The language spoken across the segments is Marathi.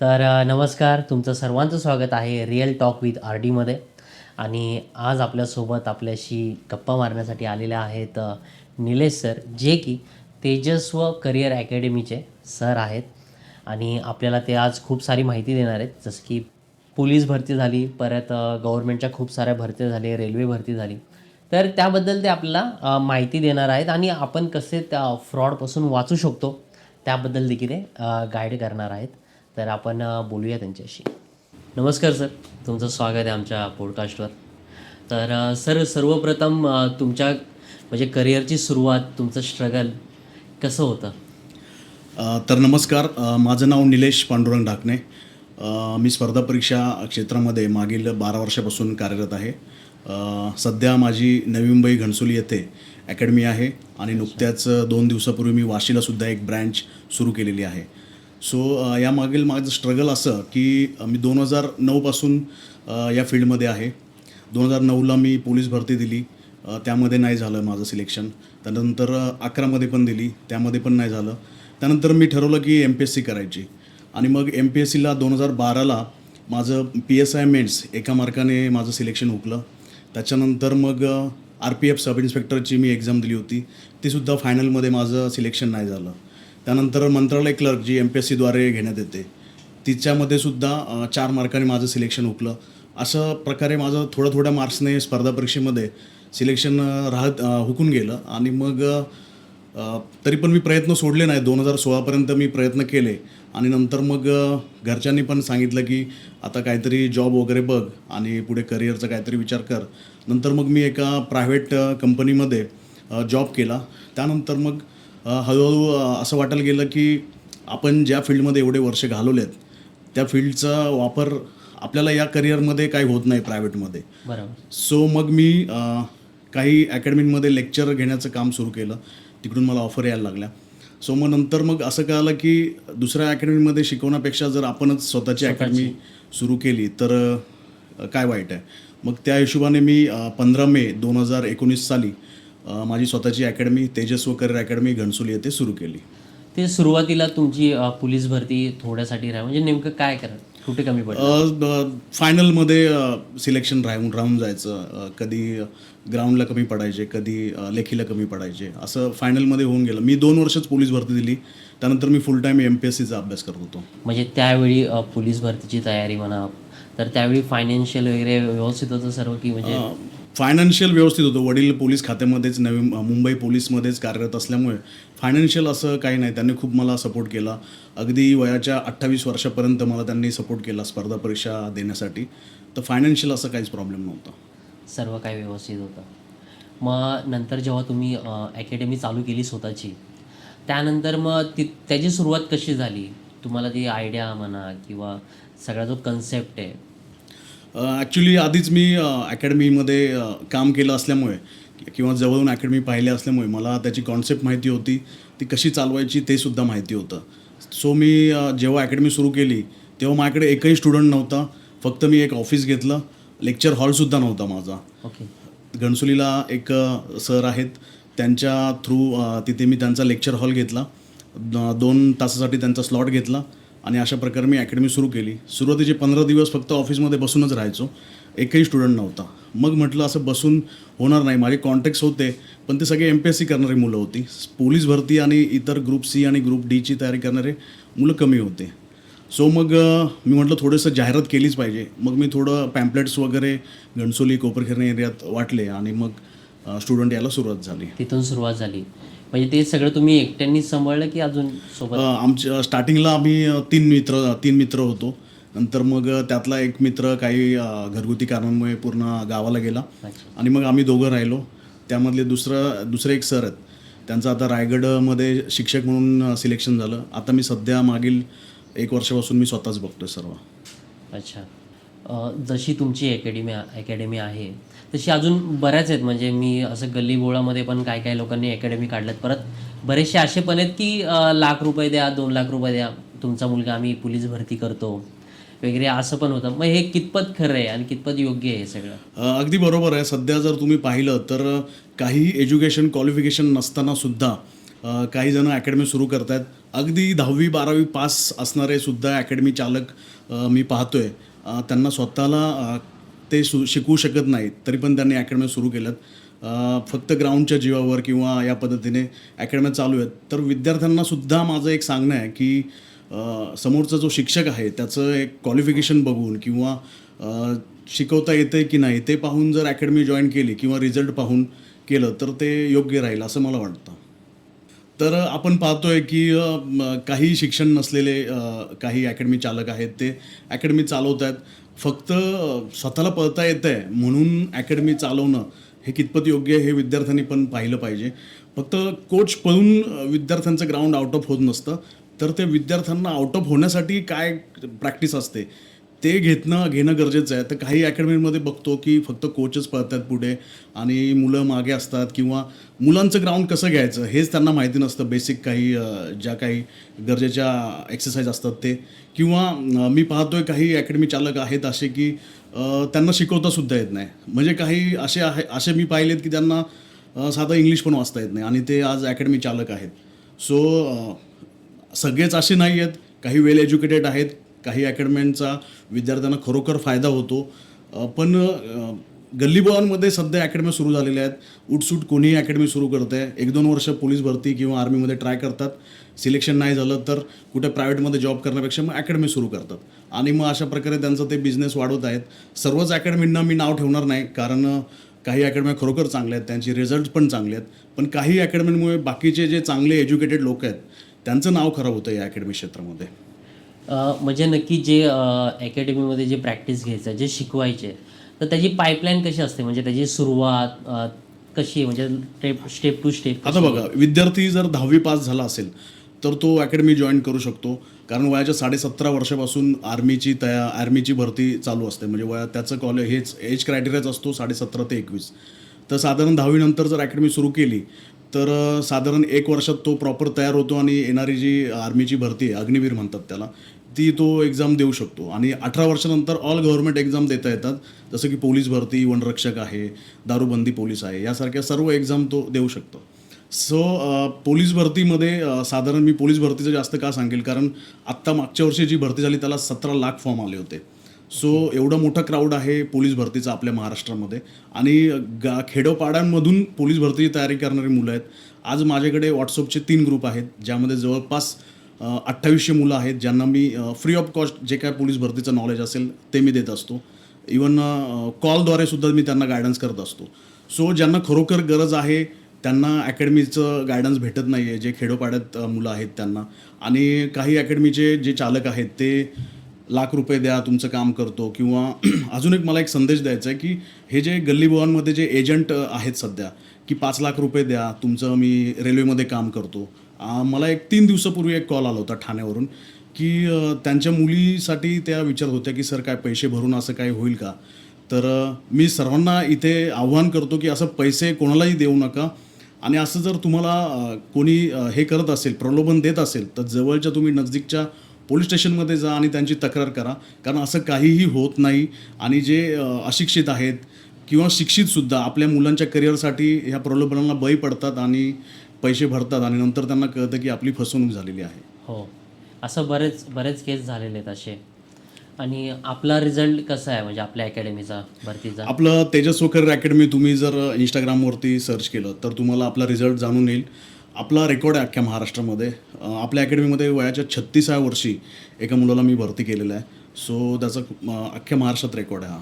तर नमस्कार. तुमचं सर्वांचं स्वागत आहे रिअल टॉक विथ आर डीमध्ये आणि आज आपल्यासोबत आपल्याशी गप्पा मारण्यासाठी आलेले आहेत निलेश सर जे की तेजस्व करिअर अकॅडमीचे सर आहेत. आणि आपल्याला ते आज खूप सारी माहिती देणार आहेत. जसं की पोलीस भरती झाली परत गव्हर्मेंटच्या खूप साऱ्या भरती झाली रेल्वे भरती झाली. तर त्याबद्दल ते आपल्याला माहिती देणार आहेत आणि आपण कसे त्या फ्रॉडपासून वाचू शकतो त्याबद्दल देखील ते गाईड करणार आहेत. तर आपण बोलूया त्यांच्याशी. नमस्कार सर. तुमचं स्वागत आहे आमच्या पॉडकास्टवर तर सर सर्वप्रथम तुमच्या म्हणजे करिअरची सुरुवात तुमचं स्ट्रगल कसं होतं? तर नमस्कार. माझं नाव निलेश पांडुरंग ढाकणे. मी स्पर्धा परीक्षा क्षेत्रामध्ये मागील बारा वर्षापासून कार्यरत आहे. सध्या माझी नवी मुंबई घणसोली येथे अकॅडमी आहे आणि नुकत्याच दोन दिवसापूर्वी मी वाशीलासुद्धा एक ब्रँच सुरू केलेली आहे. सो यामागील माझं स्ट्रगल असं की मी दोन हजार नऊपासून या फील्डमध्ये आहे. दोन हजार नऊला मी पोलीस भरती दिली. त्यामध्ये नाही झालं माझं सिलेक्शन त्यानंतर अकरामध्ये पण दिली. त्यामध्ये पण नाही झालं. त्यानंतर मी ठरवलं की एम पी एस सी करायची. आणि मग एम पी एस सीला दोन हजार बाराला माझं पी एस आय मेन्स एका मार्काने माझं सिलेक्शन हुकलं. त्याच्यानंतर मग आर पी एफ सब इन्स्पेक्टरची मी एक्झाम दिली होती. तीसुद्धा फायनलमध्ये माझं सिलेक्शन नाही झालं. त्यानंतर मंत्रालय क्लर्क जी एम पी एस सीद्वारे घेण्यात येते. तिच्यामध्ये सुद्धा चार मार्काने माझं सिलेक्शन हुकलं. असं प्रकारे माझं थोड्या थोड्या मार्क्सने स्पर्धा परीक्षेमध्ये सिलेक्शन राहत हुकून गेलं. आणि मग तरी पण मी प्रयत्न सोडले नाही दोन हजार सोळापर्यंत मी प्रयत्न केले. आणि नंतर मग घरच्यांनी पण सांगितलं की आता काहीतरी जॉब वगैरे बघ आणि पुढे करिअरचा काहीतरी विचार कर. नंतर मग मी एका प्रायव्हेट कंपनीमध्ये जॉब केला. त्यानंतर मग हळूहळू असं वाटायला गेलं की आपण ज्या फील्डमध्ये एवढे वर्ष घालवलेत त्या फील्डचा वापर आपल्याला या करिअरमध्ये काही होत नाही प्रायव्हेटमध्ये. बरोबर. सो मग मी काही अकॅडमीमध्ये लेक्चर घेण्याचं काम सुरू केलं. तिकडून मला ऑफर यायला लागल्या. सो मग नंतर मग असं कळालं की दुसऱ्या अकॅडमीमध्ये शिकवण्यापेक्षा जर आपणच स्वतःची अकॅडमी सुरू केली तर काय वाईट आहे. मग त्या हिशोबाने मी पंधरा मे दोन हजार एकोणीस साली माझी स्वतःची academy Tejasv career academy Ghansoli येथे सुरू केली. ते सुरुवातीला तुमची पोलीस भरती थोड्यासाठी राहा म्हणजे नेमकं काय करा कुठे कमी पडलं? फायनलमध्ये सिलेक्शन राहून राहून जायचं. कधी ग्राउंडला कमी पडायचे कधी लेखीला कमी पडायचे. असं फायनलमध्ये होऊन गेलं. मी दोन वर्षच पोलीस भरती दिली. त्यानंतर मी full time M P S सीचा अभ्यास करत होतो. म्हणजे त्यावेळी पोलीस भरतीची तयारी म्हणा तर त्यावेळी फायनान्शियल वगैरे व्यवस्थित होतं सर्व की म्हणजे फायनान्शियल व्यवस्थित होतं. वडील पोलीस खात्यामध्येच नवी मुंबई पोलीसमध्येच कार्यरत असल्यामुळे फायनान्शियल असं काही नाही. त्यांनी खूप मला सपोर्ट केला. अगदी वयाच्या अठ्ठावीस वर्षापर्यंत मला त्यांनी सपोर्ट केला स्पर्धा परीक्षा देण्यासाठी. तर फायनान्शियल असं काहीच प्रॉब्लेम नव्हता. सर्व काही व्यवस्थित होतं. मग नंतर जेव्हा तुम्ही अकॅडमी चालू केली स्वतःची त्यानंतर मग ती त्याची सुरुवात कशी झाली? तुम्हाला ती आयडिया म्हणा किंवा सगळा जो कन्सेप्ट आहे ॲक्च्युली आधीच मी अकॅडमीमध्ये काम केलं असल्यामुळे किंवा जवळून अकॅडमी पाहिले असल्यामुळे मला त्याची कॉन्सेप्ट माहिती होती. ती कशी चालवायची ते सुद्धा माहिती होतं. सो मी जेव्हा अकॅडमी सुरू केली तेव्हा माझ्याकडे एकही स्टुडंट नव्हता. फक्त मी एक ऑफिस घेतलं. लेक्चर हॉलसुद्धा नव्हता माझा. ओके घणसोलीला एक सर आहेत. त्यांच्या थ्रू तिथे मी त्यांचा लेक्चर हॉल घेतला. दोन तासासाठी त्यांचा स्लॉट घेतला. आणि अशा प्रकारे मी अकॅडमी सुरू केली. सुरुवातीचे पंधरा दिवस फक्त ऑफिसमध्ये बसूनच राहायचो. एकही स्टुडंट नव्हता. मग म्हटलं असं बसून होणार नाही. माझे कॉन्टॅक्ट्स होते पण ते सगळे एम पी एस सी करणारी मुलं होती. पोलीस भरती आणि इतर ग्रुप सी आणि ग्रुप डीची तयारी करणारे मुलं कमी होते. सो मग मी म्हटलं थोडंसं जाहिरात केलीच पाहिजे. मग मी थोडं पॅम्पलेट्स वगैरे घणसोली कोपरखेरणे एरियात वाटले आणि मग स्टुडंट यायला सुरुवात झाली. तिथून सुरुवात झाली. म्हणजे ते सगळं तुम्ही एकट्यांनीच सांभाळलं की अजून सोबत? आमच्या स्टार्टिंगला आम्ही तीन मित्र तीन मित्र होतो. नंतर मग त्यातला एक मित्र काही घरगुती कारणांमुळे पूर्ण गावाला गेला. आणि मग आम्ही दोघं राहिलो. त्यामधले दुसरं दुसरे एक सर आहेत. त्यांचं आता रायगडमध्ये शिक्षक म्हणून सिलेक्शन झालं. आता मी सध्या मागील एक वर्षापासून मी स्वतःच बघतोय सर्व. अच्छा. जशी तुमची अकॅडमी अकॅडमी आहे तशी अजून बऱ्याच आहेत. म्हणजे मी असं गल्लीबोळामध्ये पण काय काय लोकांनी अकॅडमी काढल्यात. परत बरेचसे असे पण आहेत की लाख रुपये द्या दोन लाख रुपये द्या. तुमचा मुलगा आम्ही पोलीस भरती करतो. वगैरे असं पण होतं. मग हे कितपत खरं आहे आणि कितपत योग्य आहे हे सगळं? अगदी बरोबर आहे. सध्या जर तुम्ही पाहिलं तर काही एज्युकेशन क्वालिफिकेशन नसताना सुद्धा काही जण अकॅडमी सुरू करत आहेत अगदी दहावी बारावी पास असणारे सुद्धा अकॅडमी चालक मी पाहतोय. त्यांना स्वतःला ते सु शिकवू शकत नाहीत तरी पण त्यांनी अकॅडमी सुरू केल्यात. फक्त ग्राउंडच्या जीवावर किंवा या पद्धतीने अकॅडम्या चालू आहेत. तर विद्यार्थ्यांना सुद्धा माझं एक सांगणं आहे की समोरचा जो शिक्षक आहे त्याचं एक क्वालिफिकेशन बघून किंवा शिकवता येतं की नाही ते पाहून जर अकॅडमी जॉईन केली किंवा रिझल्ट पाहून केलं तर ते योग्य राहील असं मला वाटतं. तर आपण पाहतोय की काही शिक्षण नसलेले काही अकॅडमी चालक आहेत ते अकॅडमी चालवत आहेत फक्त स्वतःला पळता येतं आहे म्हणून अकॅडमी चालवणं हे कितपत योग्य आहे हे विद्यार्थ्यांनी पण पाहिलं पाहिजे. फक्त कोच पळून विद्यार्थ्यांचं ग्राउंड आउट ऑफ होत नसतं. तर ते विद्यार्थ्यांना आउट ऑफ होण्यासाठी काय प्रॅक्टिस असते? ते घेतणं घेणं गरजेचं आहे. तर काही अकॅडमीमध्ये बघतो की फक्त कोचच पळतात पुढे आणि मुलं मागे असतात किंवा मुलांचं ग्राउंड कसं घ्यायचं हेच त्यांना माहिती नसतं. बेसिक काही ज्या काही गरजेच्या एक्सरसाइज असतात ते. किंवा मी पाहतोय काही अकॅडमी चालक आहेत असे की त्यांना शिकवता सुद्धा येत नाही. म्हणजे काही असे आहे असे मी पाहिलेत की त्यांना साधं इंग्लिश पण वाचता येत नाही. आणि ते आज अकॅडमी चालक आहेत. सो सगळेच असे नाही आहेत काही वेल एज्युकेटेड आहेत. काही अकॅडम्यांचा विद्यार्थ्यांना खरोखर फायदा होतो. पण गल्लीबॉलमध्ये सध्या अकॅडम्या सुरू झालेल्या आहेत. उठसूट कोणीही अकॅडमी सुरू करते एक दोन वर्ष पोलीस भरती किंवा आर्मीमध्ये ट्राय करतात. सिलेक्शन नाही झालं तर कुठे प्रायव्हेटमध्ये जॉब करण्यापेक्षा मग अकॅडमी सुरू करतात. आणि मग अशा प्रकारे त्यांचं ते बिझनेस वाढवत आहेत. सर्वच अकॅडमींना मी नाव ठेवणार नाही. कारण काही अकॅडम्या खरोखर चांगल्या आहेत. त्यांचे रिझल्ट पण चांगले आहेत. पण काही अकॅडमीमुळे बाकीचे जे चांगले एज्युकेटेड लोक आहेत त्यांचं नाव खराब होतं या अकॅडमी क्षेत्रामध्ये. म्हणजे नक्की जे अकॅडमीमध्ये जे प्रॅक्टिस घ्यायचं जे शिकवायचे तर त्याची पाईपलाईन कशी असते? म्हणजे त्याची सुरुवात कशी आहे? म्हणजे स्टेप स्टेप टू स्टेप आता बघा विद्यार्थी जर दहावी पास झाला असेल तर तो अकॅडमी जॉईन करू शकतो. कारण वयाच्या साडेसतरा वर्षापासून आर्मीची तया आर्मीची भरती चालू असते. म्हणजे वया त्याचं कॉलेज हेच एज क्रायटेरियाच असतो साडेसतरा ते एकवीस. तर साधारण दहावीनंतर जर अकॅडमी सुरू केली तर साधारण एक वर्षात तो प्रॉपर तयार होतो आणि येणारी जी आर्मीची भरती आहे अग्निवीर म्हणतात त्याला ती तो एक्झाम देऊ शकतो. आणि अठरा वर्षानंतर ऑल गव्हर्नमेंट एक्झाम देता येतात. जसं की पोलीस भरती वनरक्षक आहे दारूबंदी पोलीस आहे यासारख्या सर्व एक्झाम तो देऊ शकतो. सो पोलीस भरतीमध्ये साधारण मी पोलीस भरतीचं जास्त का सांगेल? कारण आत्ता मागच्या वर्षी जी भरती झाली त्याला सतरा लाख फॉर्म आले होते. सो एवढा मोठा क्राऊड आहे पोलीस भरतीचा आपल्या महाराष्ट्रामध्ये. आणि गा खेडोपाड्यांमधून पोलीस भरतीची तयारी करणारी मुलं आहेत. आज माझ्याकडे व्हॉट्सअपचे तीन ग्रुप आहेत ज्यामध्ये जवळपास अठ्ठावीसशे मुलं आहेत ज्यांना मी फ्री ऑफ कॉस्ट जे काय पोलीस भरतीचं नॉलेज असेल ते मी देत असतो. इवन कॉलद्वारे सुद्धा मी त्यांना गायडन्स करत असतो. सो ज्यांना खरोखर गरज आहे त्यांना अकॅडमीचं गायडन्स भेटत नाही आहे जे खेडोपाड्यात मुलं आहेत त्यांना. आणि काही अकॅडमीचे जे चालक आहेत ते लाख रुपये द्या तुमचं काम करतो किंवा अजून एक मला एक संदेश द्यायचा आहे की हे जे गल्लीबोळांमध्ये जे एजंट आहेत सध्या की पाच लाख रुपये द्या तुमचं मी रेल्वेमध्ये काम करतो. मला एक तीन दिवसापूर्वी एक कॉल आला होता ठाण्यावरून की त्यांच्या मुलीसाठी त्या विचारत होत्या की सर काय पैसे भरून असं काय होईल का? तर मी सर्वांना इथे आव्हान करतो की असं पैसे कोणालाही देऊ नका. आणि असं जर तुम्हाला कोणी हे करत असेल प्रलोभन देत असेल तर जवळच्या तुम्ही नजदीकच्या पोलीस स्टेशनमध्ये जा आणि त्यांची तक्रार करा. कारण असं काहीही होत नाही. आणि जे अशिक्षित आहेत किंवा शिक्षितसुद्धा आपल्या मुलांच्या करिअरसाठी ह्या प्रलोभनाला बळी पडतात आणि पैसे भरतात आणि नंतर त्यांना कळतं की आपली फसवणूक झालेली आहे. हो. असं बरेच बरेच केस झालेले आहेत असे. आणि आपला रिझल्ट कसा आहे? म्हणजे आपल्या अकॅडमीचा भरतीचा? आपलं तेजस वकर अकॅडमी तुम्ही जर इंस्टाग्रामवरती सर्च केलं तर तुम्हाला आपला रिझल्ट जाणून येईल. आपला रेकॉर्ड आहे अख्ख्या महाराष्ट्रामध्ये. आपल्या अकॅडमीमध्ये वयाच्या छत्तीसाव्या वर्षी एका मुलाला मी भरती केलेलं आहे. सो त्याचा अख्ख्या महाराष्ट्रात रेकॉर्ड आहे हा.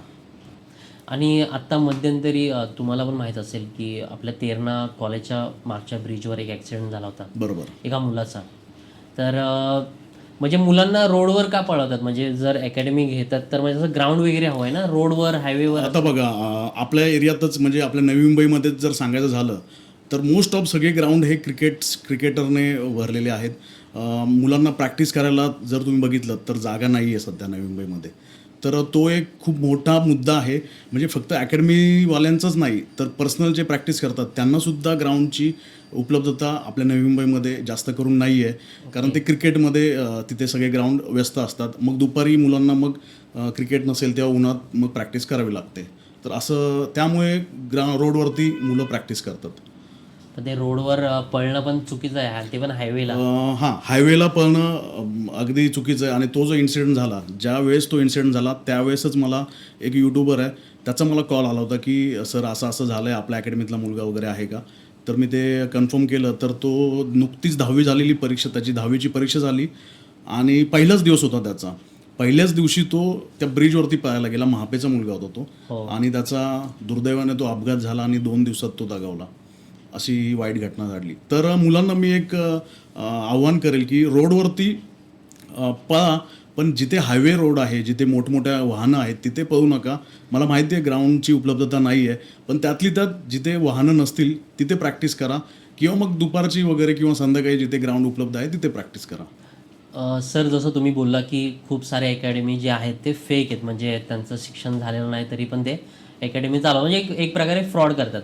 आणि आत्ता मध्यंतरी तुम्हाला पण माहीत असेल की आपल्या तेरणा कॉलेजच्या मागच्या ब्रिजवर एक ॲक्सिडेंट झाला होता. बरोबर. एका मुलाचा. तर म्हणजे मुलांना रोडवर का पळवतात? म्हणजे जर अकॅडमी घेतात तर म्हणजे असं ग्राउंड वगैरे हवं आहे ना? रोडवर हायवेवर आता बघा आपल्या एरियातच म्हणजे आपल्या नवी मुंबईमध्येच जर सांगायचं झालं तर मोस्ट ऑफ सगळे ग्राउंड हे क्रिकेट क्रिकेटरने भरलेले आहेत. मुलांना प्रॅक्टिस करायला जर तुम्ही बघितलं तर जागा नाही आहे सध्या नवी मुंबईमध्ये. तर तो एक खूप मोठा मुद्दा आहे. म्हणजे फक्त अकॅडमीवाल्यांचंच नाही तर पर्सनल जे प्रॅक्टिस करतात त्यांनासुद्धा ग्राउंडची उपलब्धता आपल्या नवी मुंबईमध्ये जास्त करून नाही आहे. कारण ते क्रिकेटमध्ये तिथे सगळे ग्राउंड व्यस्त असतात. मग दुपारी मुलांना मग क्रिकेट नसेल तेव्हा उन्हात मग प्रॅक्टिस करावी लागते. तर असं त्यामुळे ग्रा रोडवरती मुलं प्रॅक्टिस करतात. पण ते रोडवर पळणं पण चुकीचं आहे आणि ते पण हायवेला हां हायवेला पण अं, अगदी चुकीचं आहे. आणि तो जो इन्सिडेंट झाला ज्या वेळेस तो इन्सिडेंट झाला त्यावेळेसच मला एक यूट्यूबर आहे त्याचा मला कॉल आला होता की सर असं असं झालं आहे आपल्या अकॅडमीतला मुलगा वगैरे आहे का? तर मी ते कन्फर्म केलं. तर तो नुकतीच दहावी झालेली परीक्षा त्याची दहावीची परीक्षा झाली. आणि पहिलाच दिवस होता त्याचा. पहिल्याच दिवशी तो त्या ब्रिजवरती पळायला गेला. महापेचा मुलगा होता हो. तो आणि त्याचा दुर्दैवाने तो अपघात झाला आणि दोन दिवसात तो दगावला. अशी वाईट घटना घडली. तर मुलांना मी एक आव्हान करेल की रोडवरती पळा पण जिथे हायवे रोड आहे जिथे मोठमोठ्या वाहनं आहेत तिथे पळू नका. मला माहिती आहे ग्राउंडची उपलब्धता नाही आहे पण त्यातली त्यात जिथे वाहनं नसतील तिथे प्रॅक्टिस करा. किंवा मग दुपारची वगैरे किंवा संध्याकाळी जिथे ग्राउंड उपलब्ध आहे तिथे प्रॅक्टिस करा. सर जसं तुम्ही बोलला की खूप सारे अकॅडमी जे आहेत ते फेक आहेत. म्हणजे त्यांचं शिक्षण झालेलं नाही तरी पण ते अकॅडमी चालव म्हणजे एक एक प्रकारे फ्रॉड करतात.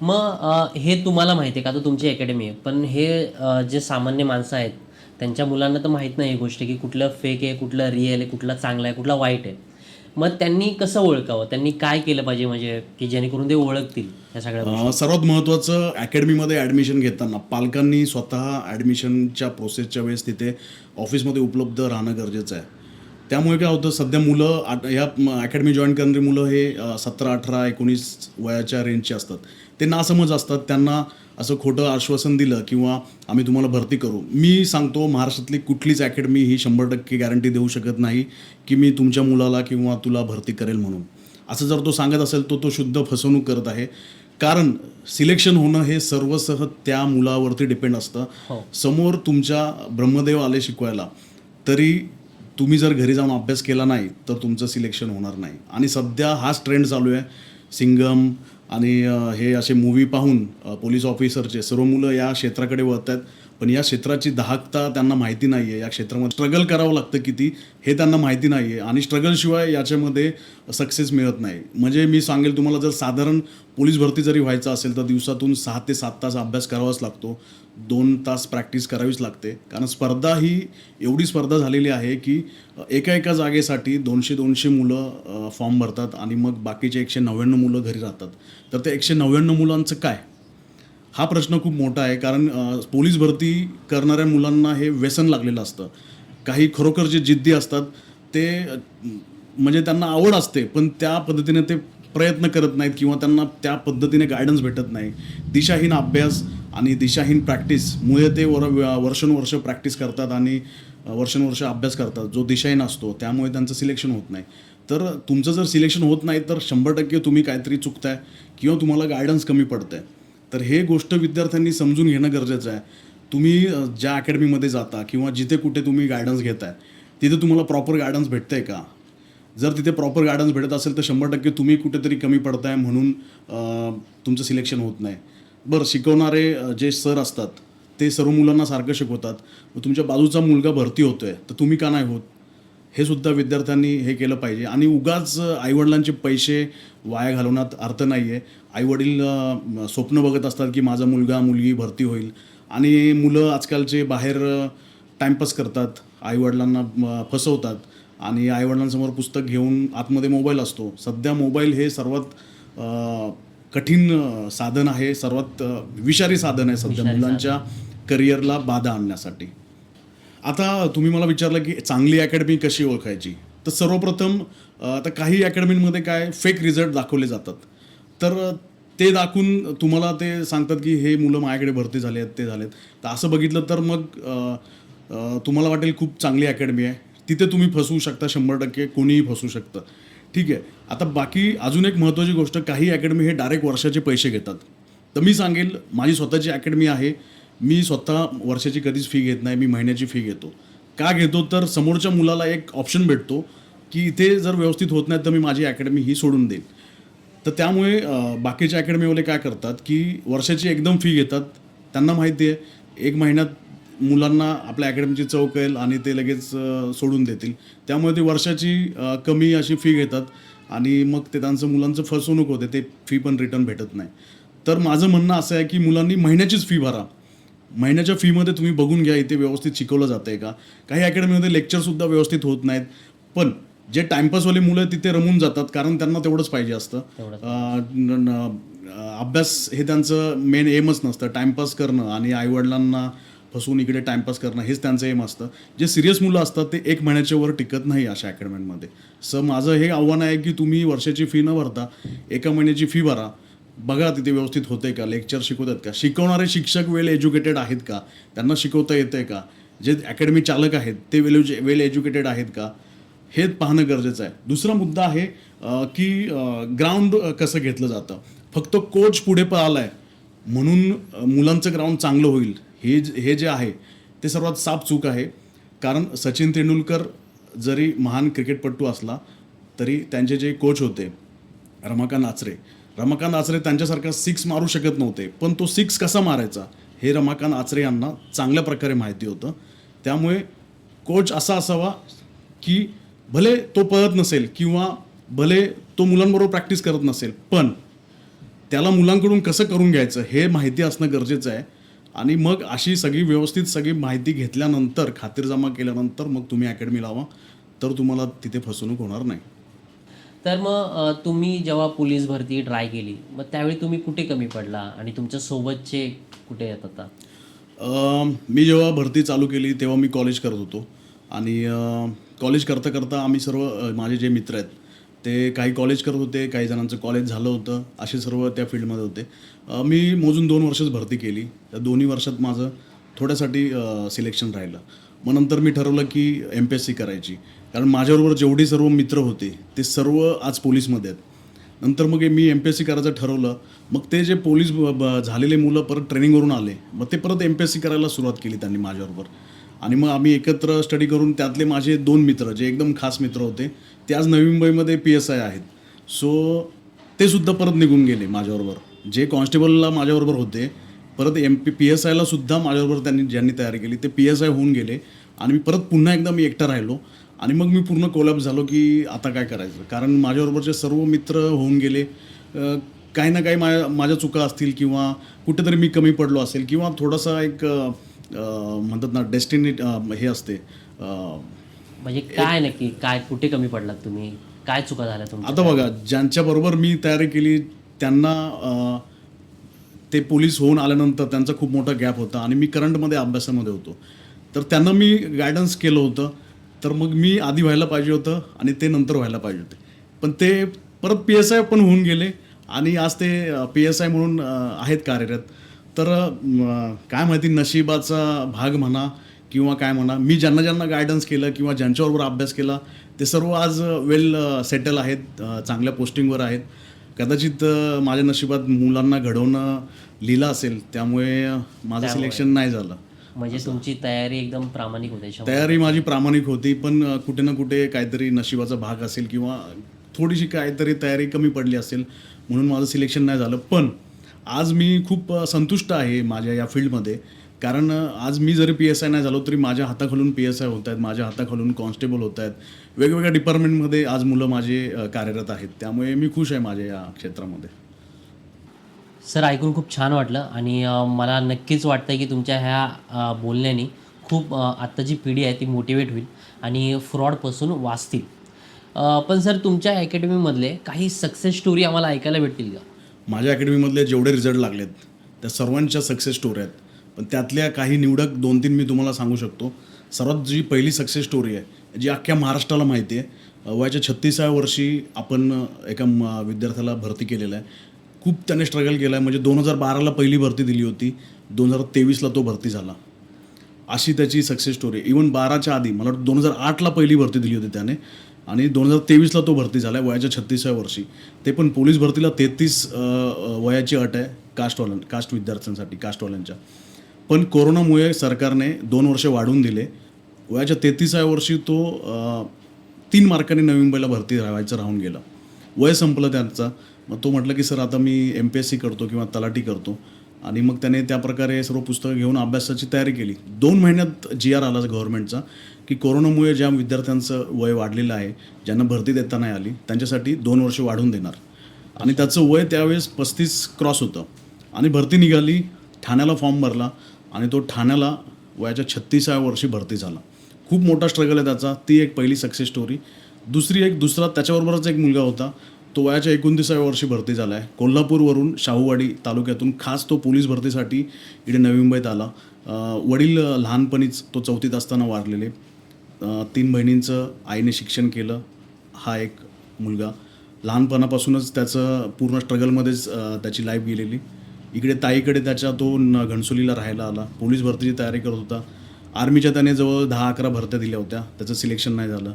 मग हे तुम्हाला माहिती आहे का? तर तुमची अकॅडमी आहे. पण हे जे सामान्य माणसं आहेत त्यांच्या मुलांना तर माहीत नाही ही गोष्ट की कुठलं फेक आहे कुठलं रिअल आहे कुठलं चांगलं आहे कुठलं वाईट आहे. मग त्यांनी कसं ओळखावं? त्यांनी काय केलं पाहिजे म्हणजे की जेणेकरून ते ओळखतील या सगळ्या सर्वात महत्त्वाचं अकॅडमीमध्ये ॲडमिशन घेताना पालकांनी स्वतः ॲडमिशनच्या प्रोसेसच्या वेळेस तिथे ऑफिसमध्ये उपलब्ध राहणं गरजेचं आहे. त्यामुळे काय होतं सध्या मुलं ह्या अकॅडमी जॉईन करणारी मुलं हे सतरा अठरा एकोणीस वयाच्या रेंजचे असतात. ते नासमज असतात त्यांना असं खोटं आश्वासन दिलं किंवा आम्ही तुम्हाला भरती करू. मी सांगतो महाराष्ट्रातली कुठलीच अकॅडमी ही शंभर टक्के गॅरंटी देऊ शकत नाही की मी तुमच्या मुलाला किंवा तुला भरती करेल म्हणून. असं जर तो सांगत असेल तो तो शुद्ध फसवणूक करत आहे. कारण सिलेक्शन होणं हे सर्वसह त्या मुलावरती डिपेंड असतं. हो. समोर तुमच्या ब्रह्मदेव आले शिकवायला तरी तुम्ही जर घरी जाऊन अभ्यास केला नाही तर तुमचं सिलेक्शन होणार नाही. आणि सध्या हाच ट्रेंड चालू आहे. सिंगम आणि हे असे मूवी पाहून पोलीस ऑफिसरचे सर्व मुलं या क्षेत्राकडे वळत आहेत पण या क्षेत्राची दाहकता त्यांना माहिती नाही आहे या क्षेत्रामध्ये स्ट्रगल करावं लागतं किती हे त्यांना माहिती नाही आहे आणि स्ट्रगलशिवाय याच्यामध्ये सक्सेस मिळत नाही. म्हणजे मी सांगेल तुम्हाला जर साधारण पोलीस भरती जरी व्हायचं असेल तर दिवसातून सहा ते सात तास अभ्यास करावाच लागतो. दोन तास प्रॅक्टिस करावीच लागते. कारण स्पर्धा ही एवढी स्पर्धा झालेली आहे की एका एका जागेसाठी दोनशे दोनशे मुलं फॉर्म भरतात आणि मग बाकीचे एकशे नव्याण्णव मुलं घरी राहतात. तर ते एकशे नव्याण्णव मुलांचं काय? हा प्रश्न खूप मोठा आहे कारण पोलीस भरती करणाऱ्या मुलांना हे व्यसन लागलेलं असतं. काही खरोखर जे जिद्दी असतात ते म्हणजे त्यांना आवड असते पण त्या पद्धतीने ते प्रयत्न करत नाहीत किंवा त्यांना त्या पद्धतीने गायडन्स भेटत नाही. दिशाहीन अभ्यास आणि दिशाहीन प्रॅक्टिसमुळे ते वर वर्षानुवर्ष प्रॅक्टिस करतात आणि वर्षानुवर्ष अभ्यास करतात. जो दिशाहीन असतो त्यामुळे त्यांचं सिलेक्शन होत नाही. तर तुमचं जर सिलेक्शन होत नाही तर शंभर टक्के तुम्ही काहीतरी चुकताय किंवा तुम्हाला गायडन्स कमी पडतंय. तर हे गोष्ट विद्यार्थ्यांनी समजून घेणं गरजेचं आहे. तुम्ही ज्या अकॅडमीमध्ये जाता किंवा जिथे कुठे तुम्ही गायडन्स घेताय तिथे तुम्हाला प्रॉपर गायडन्स भेटतंय का? जर तिथे प्रॉपर गायडन्स भेटत असेल तर शंभर टक्के तुम्ही कुठेतरी कमी पडताय म्हणून तुमचं सिलेक्शन होत नाही. बरं शिकवणारे जे सर असतात ते सर्व मुलांना सारखं शिकवतात. तुमच्या बाजूचा मुलगा भरती होतोय तर तुम्ही का नाही होत? हे सुद्धा विद्यार्थ्यांनी हे केलं पाहिजे. आणि उगाच आईवडिलांचे पैसे वाया घालवण्यात अर्थ नाही आहे आईवडील स्वप्न बघत असतात की माझा मुलगा मुलगी भरती होईल. आणि मुलं आजकालचे बाहेर टाईमपास करतात. आईवडिलांना फसवतात. आणि आईवडिलांसमोर पुस्तक घेऊन आतमध्ये मोबाईल असतो. सध्या मोबाईल हे सर्वात कठीण साधन आहे. सर्वात विषारी साधन आहे सध्या मुलांच्या करिअरला बाधा आणण्यासाठी. आता तुम्ही मला विचारलं की चांगली अकॅडमी कशी ओळखायची? तर सर्वप्रथम आता काही अकॅडमींमध्ये काय फेक रिझल्ट दाखवले जातात. तर ते दाखवून तुम्हाला ते सांगतात की हे मुलं माझ्याकडे भरती झाले आहेत ते झालेत. तर असं बघितलं तर मग तुम्हाला वाटेल खूप चांगली अकॅडमी आहे. तिथे तुम्ही फसवू शकता शंभर टक्के कोणीही फसवू शकतं. ठीक आहे. आता बाकी अजून एक महत्त्वाची गोष्ट काही अकॅडमी हे डायरेक्ट वर्षाचे पैसे घेतात. तर मी सांगेल माझी स्वतःची अकॅडमी आहे. मी स्वतः वर्षाची कधीच फी घेत नाही मी महिन्याची फी घेतो. का घेतो? तर समोरच्या मुलाला एक ऑप्शन भेटतो की इथे जर व्यवस्थित होत नाही तर मी माझी अकॅडमी ही सोडून देईन. तर त्यामुळे बाकीच्या अकॅडमीवाले काय करतात की वर्षाची एकदम फी घेतात. त्यांना माहिती आहे एक महिन्यात मुलांना आपल्या अकॅडमीची चव कळेल आणि ते लगेच सोडून देतील. त्यामुळे ते वर्षाची कमी अशी फी घेतात आणि मग ते त्यांचं मुलांचं फसवणूक होते ते फी पण रिटर्न भेटत नाही. तर माझं म्हणणं असं आहे की मुलांनी महिन्याचीच फी भरा. महिन्याच्या फीमध्ये तुम्ही बघून घ्या इथे व्यवस्थित शिकवलं जातंय का? काही अकॅडमीमध्ये लेक्चरसुद्धा व्यवस्थित होत नाहीत. पण जे टाइमपासवाले मुलं तिथे रमून जातात कारण त्यांना तेवढंच पाहिजे असतं. अभ्यास हे त्यांचं मेन एमच नसतं. टाईमपास करणं आणि आईवडिलांना फसवून इकडे टाईमपास करणं हेच त्यांचं एम असतं. जे सिरियस मुलं असतात ते एक महिन्याच्या वर टिकत नाही अशा अकॅडमीमध्ये. सर माझं हे आव्हान आहे की तुम्ही वर्षाची फी न भरता एका महिन्याची फी भरा. बघा तिथे व्यवस्थित होते का? लेक्चर शिकवतात का? शिकवणारे शिक्षक वेल एज्युकेटेड आहेत का? त्यांना शिकवता येते का? जे अकॅडमी चालक आहेत ते वेल वेल एज्युकेटेड आहेत का? हे पाहणं गरजेचं आहे. दुसरा मुद्दा आहे की ग्राउंड कसं घेतलं जातं? फक्त कोच पुढे पळालाय म्हणून मुलांचं ग्राउंड चांगलं होईल. हे हे जे आहे ते सर्वात साफ चूक आहे. कारण सचिन तेंडुलकर जरी महान क्रिकेटपटू असला तरी त्यांचे जे कोच होते रमाकांत आचरे रमाकांत आचरे त्यांच्यासारखा सिक्स मारू शकत नव्हते पण तो सिक्स कसा मारायचा हे रमाकांत आचरे यांना चांगल्या प्रकारे माहिती होतं. त्यामुळे कोच असा असावा की भले तो पळत नसेल किंवा भले तो मुलांबरोबर प्रॅक्टिस करत नसेल पण त्याला मुलांकडून कसं करून घ्यायचं हे माहिती असणं गरजेचं आहे. आणि मग अशी सगळी व्यवस्थित सगळी माहिती घेतल्यानंतर खातीरजमा केल्यानंतर मग तुम्ही अकॅडमी लावा तर तुम्हाला तिथे फसवणूक होणार नाही. तर मग तुम्ही जेव्हा पोलीस भरती ट्राय केली मग त्यावेळी तुम्ही कुठे कमी पडला आणि तुमच्या सोबतचे कुठे येत आता? मी जेव्हा भरती चालू केली तेव्हा मी कॉलेज करत होतो. आणि कॉलेज करता करता आम्ही सर्व माझे जे मित्र आहेत ते काही कॉलेज करत होते काही जणांचं कॉलेज झालं होतं असे सर्व त्या फील्डमध्ये होते. मी मोजून दोन वर्षच भरती केली. त्या दोन्ही वर्षात माझं थोड्यासाठी सिलेक्शन राहिलं. मग नंतर मी ठरवलं की एम पी एस सी करायची. कारण माझ्याबरोबर जेवढे सर्व मित्र होते ते सर्व आज पोलीसमध्ये आहेत. नंतर मग हे मी एम पी एस सी करायचं ठरवलं. मग ते जे पोलीस ब- ब- झालेले मुलं परत ट्रेनिंगवरून आले मग ते परत एम पी एस सी करायला सुरुवात केली त्यांनी माझ्याबरोबर. आणि मग आम्ही एकत्र स्टडी करून त्यातले माझे दोन मित्र जे एकदम खास मित्र होते ते आज नवी मुंबईमध्ये पी एस आय आहेत. सो ते सुद्धा परत निघून गेले माझ्याबरोबर. जे कॉन्स्टेबलला माझ्याबरोबर होते परत एम पी पी एस आयला सुद्धा माझ्याबरोबर त्यांनी ज्यांनी तयारी केली ते पी एस आय होऊन गेले. आणि मी परत पुन्हा एकदा मी एकटा राहिलो. आणि मग मी पूर्ण कोलॅप्स झालो की आता काय करायचं? कारण माझ्याबरोबरचे सर्व मित्र होऊन गेले. काही ना काही माझ्या माझ्या चुका असतील किंवा कुठेतरी मी कमी पडलो असेल किंवा थोडासा एक म्हणतात ना डेस्टिनी हे असते. म्हणजे काय नक्की? काय कुठे कमी पडलात तुम्ही? काय चुका झाल्या तुमच्या आता बघा ज्यांच्याबरोबर मी तयारी केली त्यांना ते पोलीस होऊन आल्यानंतर त्यांचा खूप मोठा गॅप होता आणि मी करंटमध्ये अभ्यासामध्ये होतो. तर त्यांना मी गायडन्स केलं होतं. तर मग मी आधी व्हायला पाहिजे होतं आणि ते नंतर व्हायला पाहिजे होते. पण ते परत पी एस आय पण होऊन गेले आणि आज ते पी एस आय म्हणून आहेत कार्यरत. तर काय माहिती नशिबाचा भाग म्हणा किंवा काय म्हणा मी ज्यांना ज्यांना गायडन्स केलं किंवा ज्यांच्याबरोबर अभ्यास केला ते सर्व आज वेल सेटल आहेत चांगल्या पोस्टिंगवर आहेत. कदाचित माझ्या नशिबात मुलांना घडवणं लिहिलं असेल त्यामुळे माझं सिलेक्शन नाही झालं. म्हणजे तुमची तयारी एकदम प्रामाणिक होते तयारी माझी प्रामाणिक होती पण कुठे ना कुठे काहीतरी नशिबाचा भाग असेल किंवा थोडीशी काहीतरी तयारी कमी पडली असेल म्हणून माझं सिलेक्शन नाही झालं. पण आज मी खूप संतुष्ट आहे माझ्या या फील्डमध्ये कारण आज मी जरी पी एस आय नाही झालो तरी माझ्या हाताखालून पी एस आय होत आहेत माझ्या हाताखालून कॉन्स्टेबल होत आहेत. वेगवेगळ्या डिपार्टमेंटमध्ये आज मुलं माझे कार्यरत आहेत. त्यामुळे मी खुश आहे माझ्या या क्षेत्रामध्ये. सर ऐकून खूप छान वाटलं आणि मला नक्कीच वाटतं की तुमच्या ह्या बोलण्याने खूप अ, आत्ता जी पिढी आहे ती मोटिवेट होईल आणि फ्रॉडपासून वाचतील. पण सर तुमच्या अकॅडमीमधले काही सक्सेस स्टोरी आम्हाला ऐकायला भेटतील का? माझ्या अकॅडमीमधले जेवढे रिझल्ट लागलेत त्या सर्वांच्या सक्सेस स्टोरी आहेत. पण त्यातल्या काही निवडक दोन तीन मी तुम्हाला सांगू शकतो. सर्वात जी पहिली सक्सेस स्टोरी आहे जी अख्ख्या महाराष्ट्राला माहिती आहे वयाच्या छत्तीसाव्या वर्षी आपण एका म- विद्यार्थ्याला भरती केलेला आहे. खूप त्याने स्ट्रगल केला आहे. म्हणजे दोन हजार बाराला पहिली भरती दिली होती दोन हजार तेवीसला तो भरती झाला. अशी त्याची सक्सेस स्टोरी इवन बाराच्या आधी मला वाटतं दोन हजार आठला पहिली भरती दिली होती त्याने. आणि दोन हजार तेवीसला तो भरती झाला आहे वयाच्या छत्तीसाव्या वर्षी. ते पण पोलीस भरतीला तेहतीस वयाची अट आहे कास्टवाल्यां कास्ट विद्यार्थ्यांसाठी कास्टवाल्यांच्या पण कोरोनामुळे सरकारने दोन वर्ष वाढवून दिले. वयाच्या तेहतीसाव्या वर्षी तो तीन मार्कांनी नवी मुंबईला भरती राहायचं राहून गेला. वय संपलं त्यांचा. मग तो म्हटलं की सर आता मी एम पी एस सी करतो किंवा तलाठी करतो. आणि मग त्याने त्या प्रकारे सर्व पुस्तकं घेऊन अभ्यासाची तयारी केली. दोन महिन्यात जी आर आला गव्हर्नमेंटचा की कोरोनामुळे ज्या विद्यार्थ्यांचं वय वाढलेलं आहे ज्यांना भरती देता नाही आली त्यांच्यासाठी दोन वर्ष वाढवून देणार. आणि त्याचं वय त्यावेळेस पस्तीस क्रॉस होतं. आणि भरती निघाली ठाण्याला फॉर्म भरला. आणि तो ठाण्याला वयाच्या छत्तीसाव्या वर्षी भरती झाला. खूप मोठा स्ट्रगल आहे त्याचा. ती एक पहिली सक्सेस स्टोरी दुसरी एक दुसरा त्याच्याबरोबरच एक मुलगा होता. तो वयाच्या एकोणतीसाव्या वर्षी भरती झाला आहे कोल्हापूरवरून शाहूवाडी तालुक्यातून खास तो पोलीस भरतीसाठी इकडे नवी मुंबईत आला. वडील लहानपणीच तो चौथीत असताना वारलेले. तीन बहिणींचं आईने शिक्षण केलं. हा एक मुलगा. लहानपणापासूनच त्याचं पूर्ण स्ट्रगलमध्येच त्याची लाईफ गेलेली. इकडे ताईकडे त्याच्या तो घणसोलीला राहायला आला. पोलीस भरतीची तयारी करत होता. आर्मीच्या त्याने जवळ दहा अकरा भरत्या दिल्या होत्या. त्याचं सिलेक्शन नाही झालं.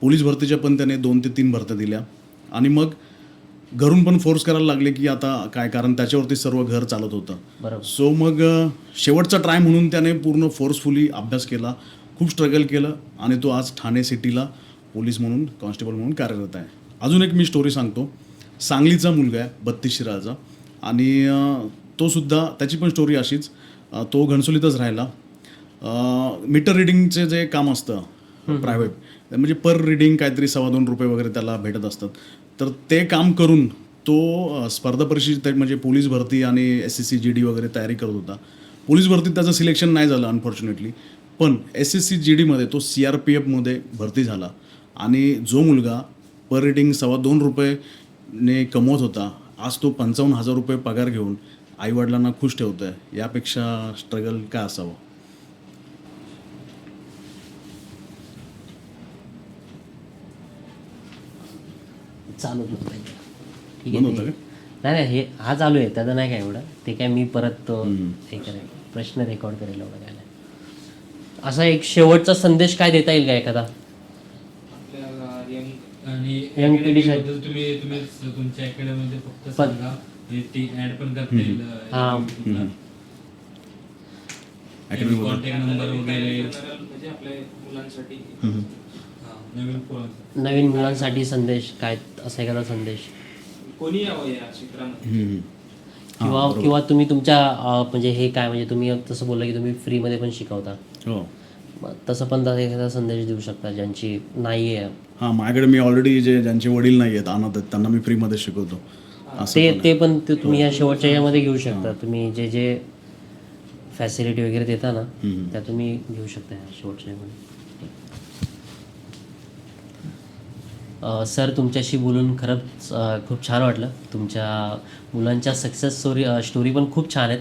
पोलीस भरतीच्या पण त्याने दोन ते तीन भरत्या दिल्या. आणि मग घरून पण फोर्स करायला लागले की आता काय? कारण त्याच्यावरती सर्व घर चालत होतं. बरोबर. सो मग शेवटचा ट्राय म्हणून त्याने पूर्ण फोर्सफुली अभ्यास केला. खूप स्ट्रगल केलं. आणि तो आज ठाणे सिटीला पोलीस म्हणून कॉन्स्टेबल म्हणून कार्यरत आहे. अजून एक मी स्टोरी सांगतो. सांगलीचा मुलगा आहे बत्तीस शिराचा आणि तो सुद्धा त्याची पण स्टोरी अशीच. तो घणसोलीतच राहिला. मीटर रिडिंगचे जे काम असतं प्रायव्हेट म्हणजे पर रिडिंग काहीतरी सव्वा दोन रुपये वगैरे त्याला भेटत असतात. तर ते काम करून तो स्पर्धा परीक्षेची म्हणजे पोलीस भरती आणि S S C G D वगैरे तयारी करत होता. पोलीस भरतीत त्याचं सिलेक्शन नाही झालं अनफॉर्च्युनेटली पण एस एस सी जी डीमध्ये तो सी आर पी एफमध्ये भरती झाला. आणि जो मुलगा पर रिडिंग सव्वा दोन रुपयेने कमवत होता आज तो पंचावन्न हजार रुपये पगार घेऊन आईवडिलांना खुश ठेवतो आहे यापेक्षा स्ट्रगल काय असावं? चालू बंद होतं नाही नाही हे हा चालू आहे. त्याचं नाही काय एवढं. ते काय मी परत तो हे करेल. प्रश्न रेकॉर्ड करेल एवढं काय नाही. असा एक शेवटचा संदेश काय देता येईल का एखादा? आणि. बद्दल तुम्ही तुम्ही तुमच्या अकॅडमी मध्ये फक्त सांगा हे ती ऍड पण करता येईल हा. Academy. कॉन्टॅक्ट नंबर वगैरे. म्हणजे आपल्या मुलांसाठी. हम्म. हा, नवीन मुलांसाठी संदेश काय असा एखादा संदेश? कोणी यावं या क्षेत्रामध्ये? हम्म. किंवा किंवा तुम्ही तुमच्या अं, म्हणजे हे काय म्हणजे तुम्ही तसं बोललं की तुम्ही फ्रीमध्ये पण शिकवता. हो. तसं पण एखादा संदेश देऊ शकता ज्यांची नाही आहे हां माझ्याकडे मी ऑलरेडी जे ज्यांचे वडील नाही आहेत अनाथ आहेत त्यांना मी फ्रीमध्ये शिकवतो. ते. ते पण तुम्ही या शेवटच्या यामध्ये घेऊ शकता. तुम्ही जे जे फॅसिलिटी वगैरे देता ना. त्या तुम्ही घेऊ शकता या शेवटच्या यामध्ये. सर तुमच्याशी बोलून खरंच खूप छान वाटलं. तुमच्या मुलांच्या सक्सेस स्टोरी स्टोरी पण खूप छान आहेत.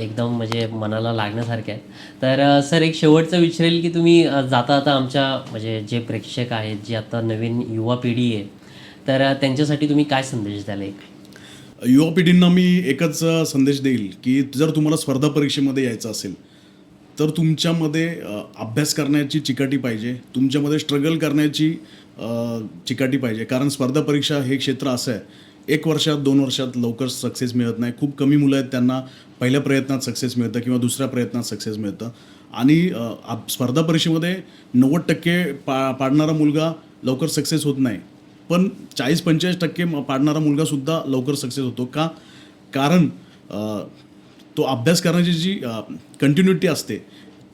एकदम म्हणजे मनाला लागण्यासारख्या आहेत. तर सर एक शेवटचं विचारेल की तुम्ही जाता आता आमच्या म्हणजे जे प्रेक्षक आहेत जे आता नवीन युवा पिढी आहे तर त्यांच्यासाठी तुम्ही काय संदेश द्याल एक? युवा पिढींना मी एकच संदेश देईल की जर तुम्हाला स्पर्धा परीक्षेमध्ये यायचं असेल तर तुमच्यामध्ये अभ्यास करण्याची चिकाटी पाहिजे. तुमच्यामध्ये स्ट्रगल करण्याची चिकाटी पाहिजे. कारण स्पर्धा परीक्षा हे क्षेत्र असं आहे एक वर्षात दोन वर्षात लवकर सक्सेस मिळत नाही. खूप कमी मुलं आहेत त्यांना पहिल्या प्रयत्नात सक्सेस मिळतं किंवा दुसऱ्या प्रयत्नात सक्सेस मिळतं. आणि आप- स्पर्धा परीक्षेमध्ये नव्वद टक्के पा पाडणारा मुलगा लवकर सक्सेस होत नाही. पण चाळीस पंचेचाळीस टक्के पाडणारा मुलगासुद्धा लवकर सक्सेस होतो. का कारण तो अभ्यास करण्याची जी कंटिन्युटी असते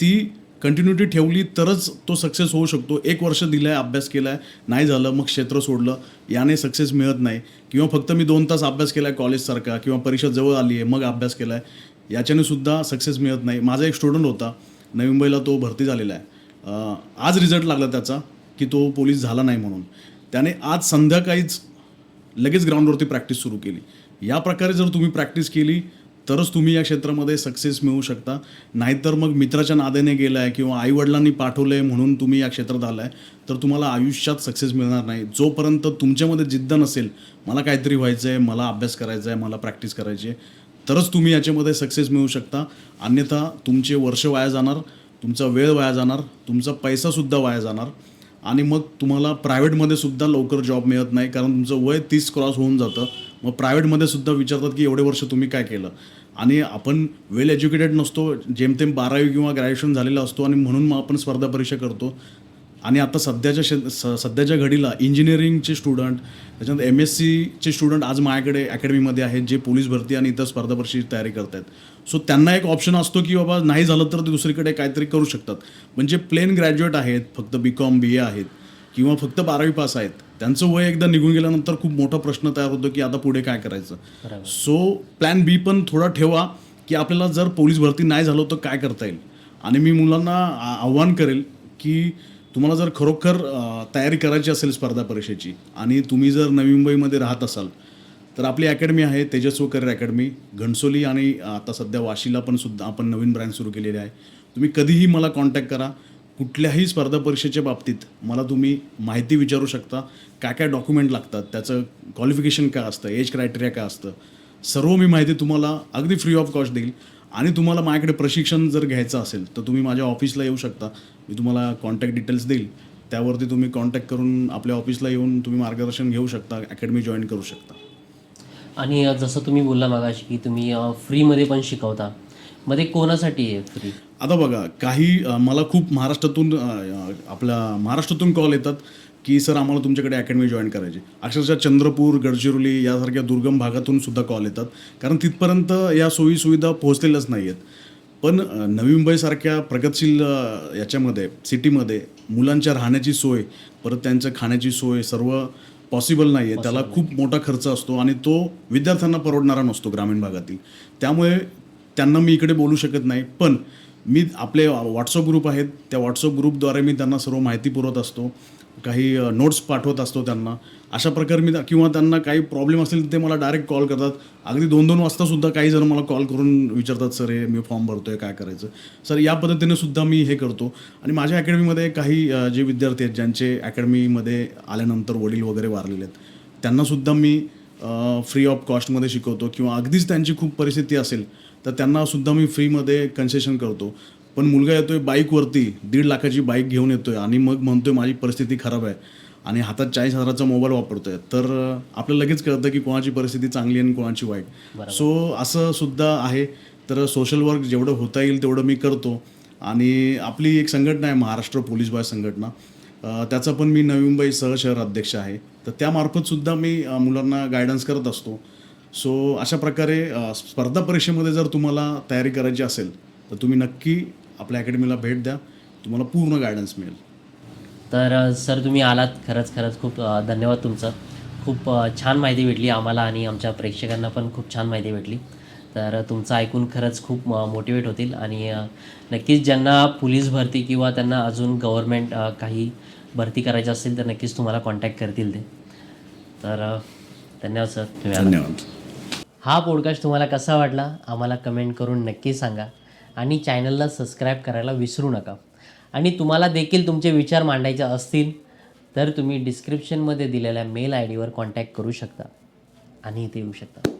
ती कंटिन्युटी ठेवली तरच तो सक्सेस होऊ शकतो. एक वर्ष दिलं आहे अभ्यास केला आहे नाही झालं मग क्षेत्र सोडलं याने सक्सेस मिळत नाही. किंवा फक्त मी दोन तास अभ्यास केला आहे कॉलेजसारखा किंवा परीक्षा जवळ आली आहे मग अभ्यास केला आहे याच्याने सुद्धा सक्सेस मिळत नाही. माझा एक स्टुडंट होता नवी मुंबईला तो भरती झालेला आहे. आज रिझल्ट लागला त्याचा की तो पोलीस झाला नाही म्हणून. त्याने आज संध्याकाळीच लगेच ग्राउंडवरती प्रॅक्टिस सुरू केली. या प्रकारे जर तुम्ही प्रॅक्टिस केली तरच तुम्ही या क्षेत्रामध्ये सक्सेस मिळू शकता. नाहीतर मग मित्राच्या नादेने गेला आहे किंवा आईवडिलांनी पाठवलं आहे म्हणून तुम्ही या क्षेत्रात आला आहे तर तुम्हाला आयुष्यात सक्सेस मिळणार नाही. जोपर्यंत तुमच्यामध्ये जिद्द नसेल मला काहीतरी व्हायचं आहे मला अभ्यास करायचा आहे मला प्रॅक्टिस करायची आहे तरच तुम्ही याच्यामध्ये सक्सेस मिळू शकता. अन्यथा तुमचे वर्ष वाया जाणार तुमचा वेळ वाया जाणार तुमचा पैसासुद्धा वाया जाणार आणि मग तुम्हाला प्रायव्हेटमध्ये सुद्धा लवकर जॉब मिळत नाही कारण तुमचं वय तीस क्रॉस होऊन जातं. मग प्रायव्हेटमध्ये सुद्धा विचारतात की एवढे वर्ष तुम्ही काय केलं? आणि आपण वेल एज्युकेटेड नसतो जेमतेम बारावी किंवा ग्रॅज्युएशन झालेला असतो आणि म्हणून मग आपण स्पर्धा परीक्षा करतो. आणि आता सध्याच्या शे स सध्याच्या घडीला इंजिनिअरिंगचे स्टुडंट त्याच्यानंतर एम एस सीचे स्टुडंट आज माझ्याकडे अकॅडमीमध्ये आहेत जे पोलीस भरती आणि इतर स्पर्धा परीक्षेची तयारी करत आहेत सो त्यांना एक ऑप्शन असतो की बाबा नाही झालं तर ते दुसरीकडे काहीतरी करू शकतात. म्हणजे प्लेन ग्रॅज्युएट आहेत फक्त बी कॉम बी ए आहेत. किंवा फक्त बारावी पास आहेत त्यांचं वय एकदा निघून गेल्यानंतर खूप मोठा प्रश्न तयार होतो की आता पुढे काय करायचं. सो प्लॅन बी पण थोडा ठेवा की आपल्याला जर पोलीस भरती नाही झालं तर काय करता येईल? आणि मी मुलांना आव्हान करेल की तुम्हाला जर खरोखर तयारी करायची असेल स्पर्धा परीक्षेची आणि तुम्ही जर नवी मुंबईमध्ये राहत असाल तर आपली अकॅडमी आहे तेजस्व करिअर अकॅडमी घणसोली आणि आता सध्या वाशीला पण सुद्धा आपण नवीन ब्रँच सुरू केलेली आहे. तुम्ही कधीही मला कॉन्टॅक्ट करा. कुठल्याही स्पर्धा परीक्षेच्या बाबतीत मला तुम्ही माहिती विचारू शकता. काय काय डॉक्युमेंट लागतात? त्याचं क्वालिफिकेशन काय असतं? एज क्रायटेरिया काय असतं? सर्व मी माहिती तुम्हाला अगदी फ्री ऑफ कॉस्ट देईल. आणि तुम्हाला माझ्याकडे प्रशिक्षण जर घ्यायचं असेल तर तुम्ही माझ्या ऑफिसला येऊ शकता. मी तुम्हाला कॉन्टॅक्ट डिटेल्स देईल. त्यावरती तुम्ही कॉन्टॅक्ट करून आपल्या ऑफिसला येऊन तुम्ही मार्गदर्शन घेऊ शकता. अकॅडमी जॉईन करू शकता. आणि जसं तुम्ही बोलला मागाशी की तुम्ही फ्रीमध्ये पण शिकवता. मध्ये कोणासाठी आहे फ्री आता बघा काही मला खूप महाराष्ट्रातून आपल्या महाराष्ट्रातून कॉल येतात की सर आम्हाला तुमच्याकडे अकॅडमी जॉईन करायची. अक्षरशः चंद्रपूर गडचिरोली यासारख्या दुर्गम भागातून सुद्धा कॉल येतात. कारण तिथपर्यंत या सोयी सुविधा पोहोचलेल्याच नाही आहेत पण नवी मुंबईसारख्या प्रगतशील याच्यामध्ये सिटीमध्ये मुलांच्या राहण्याची सोय परत त्यांचं खाण्याची सोय सर्व पॉसिबल नाही आहे त्याला खूप मोठा खर्च असतो आणि तो विद्यार्थ्यांना परवडणारा नसतो ग्रामीण भागातील. त्यामुळे त्यांना मी इकडे बोलू शकत नाही. पण मी आपले व्हॉट्सअप ग्रुप आहेत. त्या व्हॉट्सअप ग्रुपद्वारे मी त्यांना सर्व माहिती पुरवत असतो. काही नोट्स पाठवत असतो त्यांना. अशा प्रकारे मी किंवा त्यांना काही प्रॉब्लेम असेल ते मला डायरेक्ट कॉल करतात. अगदी दोन दोन वाजता सुद्धा काही जण मला कॉल करून विचारतात सर हे मी फॉर्म भरतो आहे काय करायचं? सर या पद्धतीने सुद्धा मी हे करतो. आणि माझ्या अकॅडमीमध्ये काही जे विद्यार्थी आहेत ज्यांचे अकॅडमीमध्ये आल्यानंतर वडील वगैरे वारलेले आहेत त्यांनासुद्धा मी फ्री ऑफ कॉस्टमध्ये शिकवतो. किंवा अगदीच त्यांची खूप परिस्थिती असेल तर त्यांना सुद्धा मी फ्रीमध्ये कन्सेशन करतो. पण मुलगा येतोय बाईकवरती दीड लाखाची बाईक घेऊन येतोय आणि मग म्हणतोय माझी परिस्थिती खराब आहे आणि हातात चाळीस हजाराचा मोबाईल वापरतोय. तर अं, आपल्याला लगेच कळतं की कोणाची परिस्थिती चांगली आहे आणि कोणाची वाईट. सो असं सुद्धा आहे. तर सोशल वर्क जेवढं होता येईल तेवढं मी करतो. आणि आपली एक संघटना आहे महाराष्ट्र पोलीस बाय संघटना. त्याचा पण मी नवी मुंबई सहशहर अध्यक्ष आहे. तर त्यामार्फत सुद्धा मी मुलांना गायडन्स करत असतो. सो अशा प्रकारे स्पर्धा परीक्षेमध्ये जर तुम्हाला तयारी करायची असेल तर तुम्ही नक्की आपल्या अकॅडमीला भेट द्या. तुम्हाला पूर्ण गायडन्स मिळेल. तर सर तुम्ही आलात. खरंच खरंच खूप धन्यवाद तुमचं. खूप छान माहिती भेटली आम्हाला आणि आमच्या प्रेक्षकांना पण खूप छान माहिती भेटली. तर तुमचं ऐकून खरंच खूप मोटिवेट होतील आणि नक्कीच ज्यांना पोलीस भरती किंवा त्यांना अजून गव्हर्मेंट काही भरती करायची असेल तर नक्कीच तुम्हाला कॉन्टॅक्ट करतील ते. तर धन्यवाद सर. धन्यवाद. हा पॉडकास्ट तुम्हाला कसा वाटला आम्हाला कमेंट करून नक्की सांगा. आणि चॅनलला सबस्क्राईब करायला विसरू नका. आणि तुम्हाला देखील तुमचे विचार मांडायचे असतील तर तुम्ही डिस्क्रिप्शनमध्ये दिलेल्या मेल आय डीवर कॉन्टॅक्ट करू शकता. आणि इथे येऊ शकता.